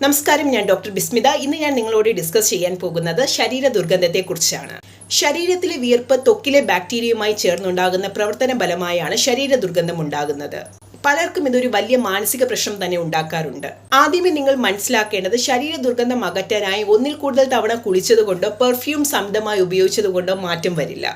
നമസ്കാരം ഞാൻ ഡോക്ടർ ബിസ്മിത. ഇന്ന് ഞാൻ നിങ്ങളോട് ഡിസ്കസ് ചെയ്യാൻ പോകുന്നത് ശരീര ദുർഗന്ധത്തെക്കുറിച്ചാണ്. ശരീരത്തിലെ വിയർപ്പ് തൊക്കിലെ ബാക്ടീരിയയുമായി ചേർന്നുണ്ടാകുന്ന പ്രവർത്തന ഫലമായാണ് ശരീര ദുർഗന്ധം ഉണ്ടാകുന്നത്. പലർക്കും ഇതൊരു വലിയ മാനസിക പ്രശ്നം തന്നെ ഉണ്ടാക്കാറുണ്ട്. ആദ്യമേ നിങ്ങൾ മനസ്സിലാക്കേണ്ടത് ശരീര ദുർഗന്ധം അകറ്റാനായി ഒന്നിൽ കൂടുതൽ തവണ കുളിച്ചതുകൊണ്ടോ പെർഫ്യൂം സമിതമായി ഉപയോഗിച്ചതുകൊണ്ടോ മാറ്റം വരില്ല.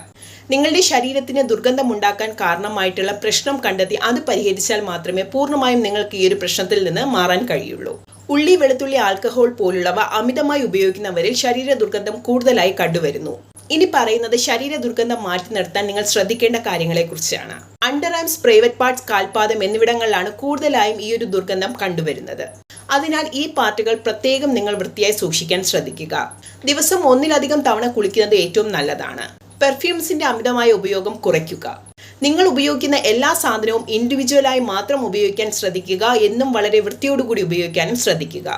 നിങ്ങളുടെ ശരീരത്തിന് ദുർഗന്ധം ഉണ്ടാക്കാൻ കാരണമായിട്ടുള്ള പ്രശ്നം കണ്ടെത്തി അത് പരിഹരിച്ചാൽ മാത്രമേ പൂർണമായും നിങ്ങൾക്ക് ഈ ഒരു പ്രശ്നത്തിൽ നിന്ന് മാറാൻ കഴിയുള്ളൂ. ഉള്ളി വെളുത്തുള്ളി ആൽക്കഹോൾ പോലുള്ളവ അമിതമായി ഉപയോഗിക്കുന്നവരിൽ ശരീര ദുർഗന്ധം കൂടുതലായി കണ്ടുവരുന്നു. ഇനി പറയുന്നത് ശരീര ദുർഗന്ധം മാറ്റി നിർത്താൻ നിങ്ങൾ ശ്രദ്ധിക്കേണ്ട കാര്യങ്ങളെക്കുറിച്ചാണ്. അണ്ടർ ആംസ് പ്രൈവറ്റ് പാർട്സ് കാൽപാദം എന്നിവിടങ്ങളിലാണ് കൂടുതലായും ഈ ഒരു ദുർഗന്ധം കണ്ടുവരുന്നത്. അതിനാൽ ഈ പാർട്ടുകൾ പ്രത്യേകം നിങ്ങൾ വൃത്തിയായി സൂക്ഷിക്കാൻ ശ്രദ്ധിക്കുക. ദിവസം ഒന്നിലധികം തവണ കുളിക്കുന്നത് ഏറ്റവും നല്ലതാണ്. പെർഫ്യൂംസിന്റെ അമിതമായ ഉപയോഗം കുറയ്ക്കുക. നിങ്ങൾ ഉപയോഗിക്കുന്ന എല്ലാ സാധനവും ഇൻഡിവിജ്വലായി മാത്രം ഉപയോഗിക്കാൻ ശ്രദ്ധിക്കുക എന്നും വളരെ വൃത്തിയോടുകൂടി ഉപയോഗിക്കാനും ശ്രദ്ധിക്കുക.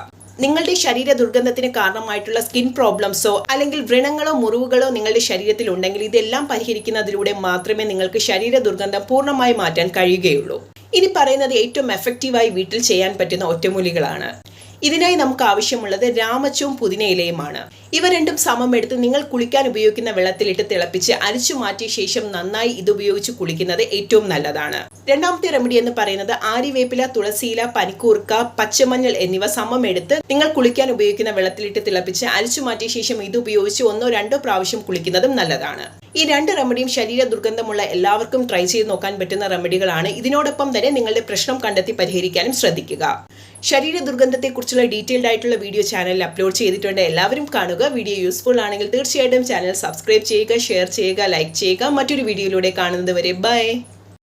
നിങ്ങളുടെ ശരീര ദുർഗന്ധത്തിന് കാരണമായിട്ടുള്ള സ്കിൻ പ്രോബ്ലംസോ അല്ലെങ്കിൽ വ്രണങ്ങളോ മുറിവുകളോ നിങ്ങളുടെ ശരീരത്തിൽ ഉണ്ടെങ്കിൽ ഇതെല്ലാം പരിഹരിക്കുന്നതിലൂടെ മാത്രമേ നിങ്ങൾക്ക് ശരീര ദുർഗന്ധം പൂർണമായി മാറ്റാൻ കഴിയുകയുള്ളൂ. ഇനി പറയുന്നത് ഏറ്റവും എഫക്റ്റീവായി വീട്ടിൽ ചെയ്യാൻ പറ്റുന്ന ഒറ്റമൂലികളാണ്. ഇതിനായി നമുക്ക് ആവശ്യമുള്ളത് രാമച്ചവും പുതിനയിലയുമാണ് ഇവ രണ്ടും സമം എടുത്ത് നിങ്ങൾ കുളിക്കാൻ ഉപയോഗിക്കുന്ന വെള്ളത്തിലിട്ട് തിളപ്പിച്ച് അരിച്ചു മാറ്റിയ ശേഷം നന്നായി ഇത് ഉപയോഗിച്ച് കുളിക്കുന്നത് ഏറ്റവും നല്ലതാണ്. രണ്ടാമത്തെ റെമഡി എന്ന് പറയുന്നത് ആരിവേപ്പില തുളസിയില പനിക്കൂർക്ക പച്ചമഞ്ഞൾ എന്നിവ സമം എടുത്ത് നിങ്ങൾ കുളിക്കാൻ ഉപയോഗിക്കുന്ന വെള്ളത്തിലിട്ട് തിളപ്പിച്ച് അരിച്ചു മാറ്റിയ ശേഷം ഇത് ഉപയോഗിച്ച് ഒന്നോ രണ്ടോ പ്രാവശ്യം കുളിക്കുന്നതും നല്ലതാണ്. ഈ രണ്ട് റെമഡിയും ശരീര ദുർഗന്ധമുള്ള എല്ലാവർക്കും ട്രൈ ചെയ്ത് നോക്കാൻ പറ്റുന്ന റെമഡികളാണ് ഇതിനോടൊപ്പം തന്നെ നിങ്ങളുടെ പ്രശ്നം കണ്ടെത്തി പരിഹരിക്കാനും ശ്രദ്ധിക്കുക. ശരീര ദുർഗന്ധത്തെക്കുറിച്ചുള്ള ഡീറ്റെയിൽഡ് ആയിട്ടുള്ള വീഡിയോ ചാനലിൽ അപ്ലോഡ് ചെയ്തിട്ടുണ്ട്. എല്ലാവരും കാണുക. വീഡിയോ യൂസ്ഫുൾ ആണെങ്കിൽ തീർച്ചയായിട്ടും ചാനൽ സബ്സ്ക്രൈബ് ചെയ്യുക ഷെയർ ചെയ്യുക ലൈക്ക് ചെയ്യുക. മറ്റൊരു വീഡിയോയിലൂടെ കാണുന്നത് വരെ. ബൈ